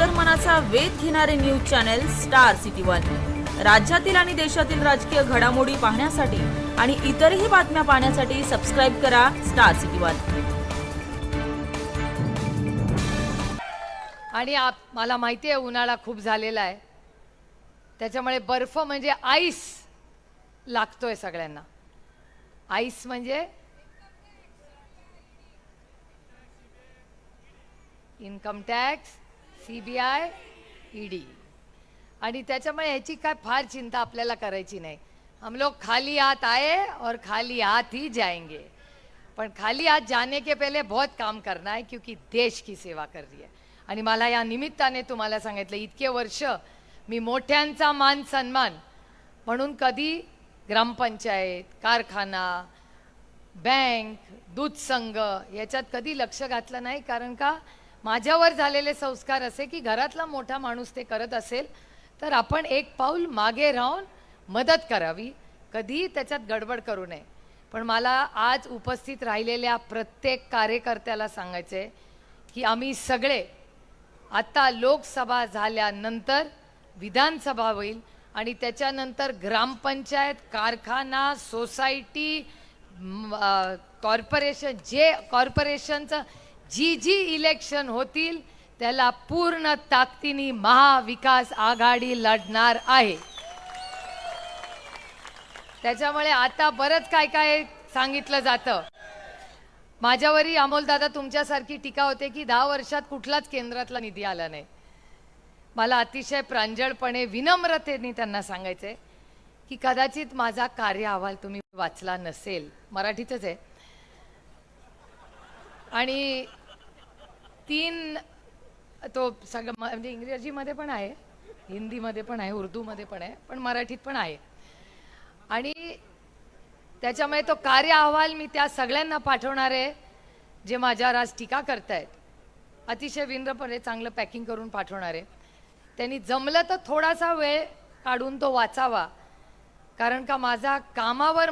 अंतर्मनाचा वेध घेणारे news channel star city one. राज्यातील आणि देशातील राजकीय घडामोडी पाहण्यासाठी आणि इतरही बातम्या पाहण्यासाठी सबस्क्राईब करा स्टार सिटी वन. आणि आप मला माहिती आहे उन्हाळा खूप झालेला आहे. त्याच्यामुळे बर्फ म्हणजे आईस लागतोय सगळ्यांना. आईस म्हणजे income tax C B I ED. आणि त्याच्यामुळे ह्याची काय फार चिंता आपल्याला करायची नाही. हम लोग खाली हाथ आए और खाली हाथ ही जाएंगे. पण खाली हात जाने के पहले बहुत काम करना है क्योंकि देश की सेवा कर रही है. आणि मला या निमित्ताने तुम्हाला सांगितलं इतके वर्ष मी मोठ्यांचा मान सन्मान म्हणून कधी ग्रामपंचायत कारखाना बँक दूध संघ याच्यात कधी लक्ष घातलं नाही. कारण का? माझ्यावर झालेले संस्कार असे की घरातला मोठा माणूस ते करत असेल तर आपण एक पाऊल मागे राहून मदत करावी. कधीही त्याच्यात गडबड करू नये. पण मला आज उपस्थित राहिलेल्या प्रत्येक कार्यकर्त्याला सांगायचे की आम्ही सगळे आता लोकसभा झाल्यानंतर विधानसभा होईल आणि त्याच्यानंतर ग्रामपंचायत कारखाना सोसायटी कॉर्पोरेशन जे कॉर्पोरेशनचं जी जी इलेक्शन होतील त्याला पूर्ण ताकदीने महाविकास आघाडी लढणार आहे. त्याच्यामुळे आता बरंच काय काय सांगितलं जातं. माझ्यावरही अमोलदादा तुमच्यासारखी टीका होते की दहा वर्षात कुठलाच केंद्रातला निधी आला नाही. मला अतिशय प्रांजळपणे विनम्रतेने त्यांना सांगायचंय की कदाचित माझा कार्य अहवाल तुम्ही वाचला नसेल. मराठीतच आहे. आणि तीन तो सगळं म्हणजे इंग्रजीमध्ये पण आहे हिंदीमध्ये पण आहे उर्दूमध्ये पण आहे पण मराठीत पण आहे. आणि त्याच्यामुळे तो कार्य अहवाल मी त्या सगळ्यांना पाठवणार आहे जे माझ्यावर आज टीका करतायत. अतिशय विनम्रपणे चांगलं पॅकिंग करून पाठवणार आहे. त्यांनी जमलं तर थोडासा वेळ काढून तो वाचावा कारण का माझा कामावर